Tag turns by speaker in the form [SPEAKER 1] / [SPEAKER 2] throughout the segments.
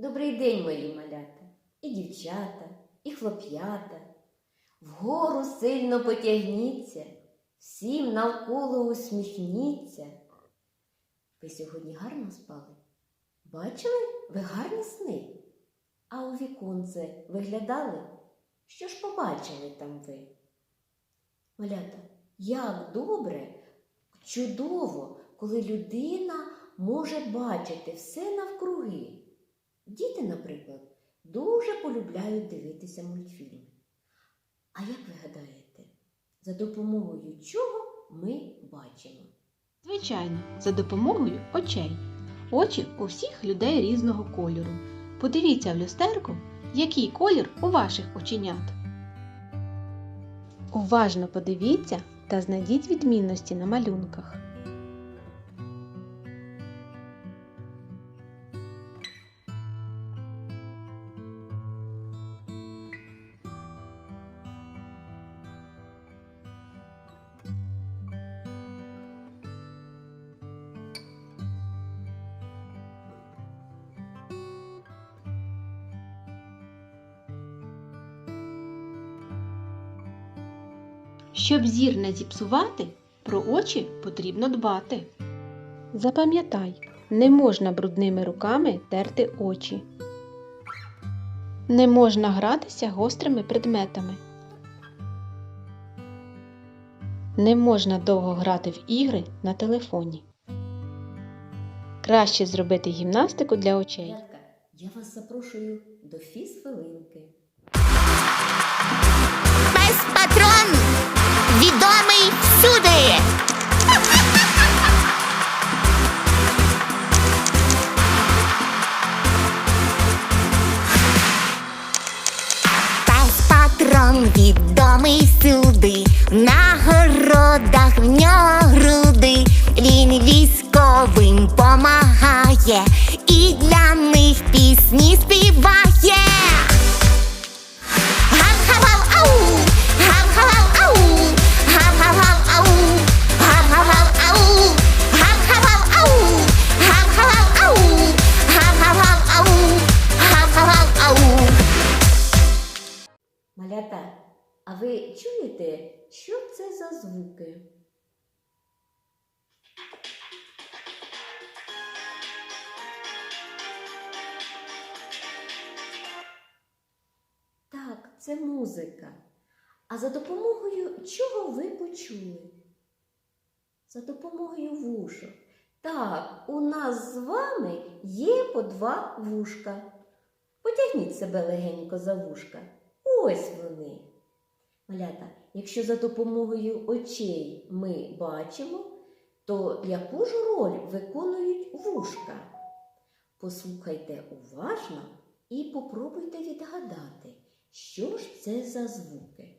[SPEAKER 1] Добрий день, мої малята, і дівчата, і хлоп'ята. Вгору сильно потягніться, всім навколо усміхніться. Ви сьогодні гарно спали? Бачили, ви гарні сни? А у віконце виглядали? Що ж побачили там ви? Малята, як добре, чудово, коли людина може бачити все навкруги. Діти, наприклад, дуже полюбляють дивитися мультфільми. А як ви гадаєте, за допомогою чого ми бачимо?
[SPEAKER 2] Звичайно, за допомогою очей. Очі у всіх людей різного кольору. Подивіться в люстерку, який колір у ваших оченят. Уважно подивіться та знайдіть відмінності на малюнках. Щоб зір не зіпсувати, про очі потрібно дбати. Запам'ятай, не можна брудними руками терти очі. Не можна гратися гострими предметами. Не можна довго грати в ігри на телефоні. Краще зробити гімнастику для очей.
[SPEAKER 1] Я вас запрошую до фіз-хвилинки.
[SPEAKER 3] Пес патрон відомий всюди. Пес патрон відомий всюди.
[SPEAKER 1] А ви чуєте, що це за звуки? Так, це музика. А за допомогою чого ви почули? За допомогою вушок. Так, у нас з вами є по два вушка. Потягніть себе легенько за вушка. Ось вони. Малята, якщо за допомогою очей ми бачимо, то яку ж роль виконують вушка? Послухайте уважно і попробуйте відгадати, що ж це за звуки.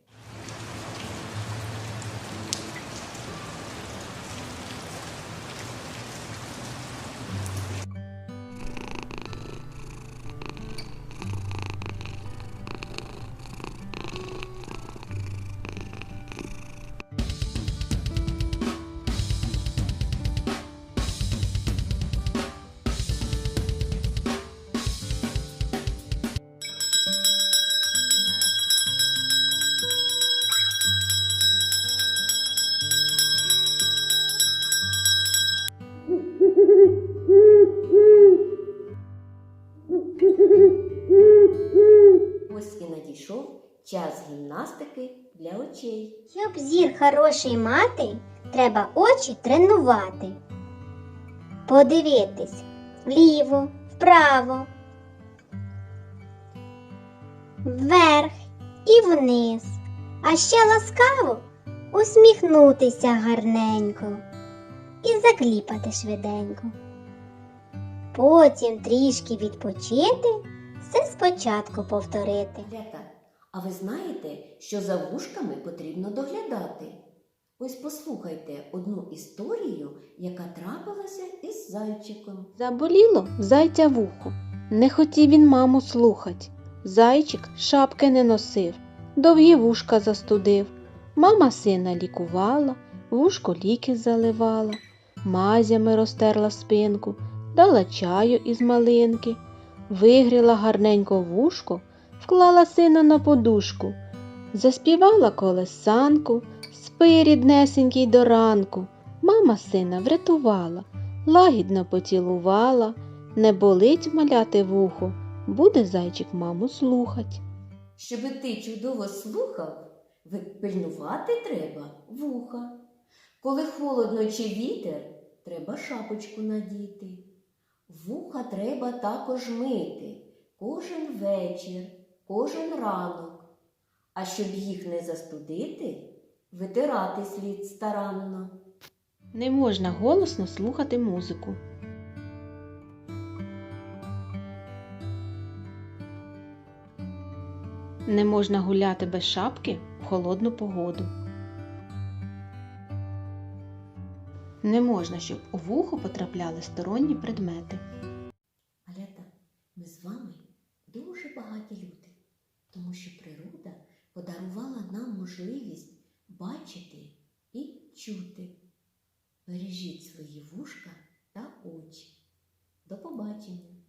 [SPEAKER 1] Надійшов час гімнастики для очей.
[SPEAKER 4] Щоб зір хороший мати, треба очі тренувати. Подивитись вліво, вправо, вверх і вниз. А ще ласкаво усміхнутися гарненько і закліпати швиденько. Потім трішки відпочити, все спочатку повторити.
[SPEAKER 1] А ви знаєте, що за вушками потрібно доглядати? Ось послухайте одну історію, яка трапилася із зайчиком.
[SPEAKER 2] Заболіло зайця вухо. Не хотів він маму слухать. Зайчик шапки не носив, довгі вушка застудив. Мама сина лікувала, вушко ліки заливала, мазями розтерла спинку, дала чаю із малинки. вигріла гарненько вушко, вклала сина на подушку, заспівала колесанку, спи, ріднесенький до ранку. Мама сина врятувала, лагідно поцілувала, не болить маляти вухо, буде зайчик маму слухать.
[SPEAKER 1] Щоби ти чудово слухав, пильнувати треба вуха. Коли холодно чи вітер, треба шапочку надіти. Вуха треба також мити кожен вечір, кожен ранок. А щоб їх не застудити, витирати слід старанно.
[SPEAKER 2] Не можна голосно слухати музику. Не можна гуляти без шапки в холодну погоду. Не можна, щоб у вухо потрапляли сторонні предмети.
[SPEAKER 1] Алята, ми з вами дуже багаті люди, тому що природа подарувала нам можливість бачити і чути. Бережіть свої вушка та очі. До побачення!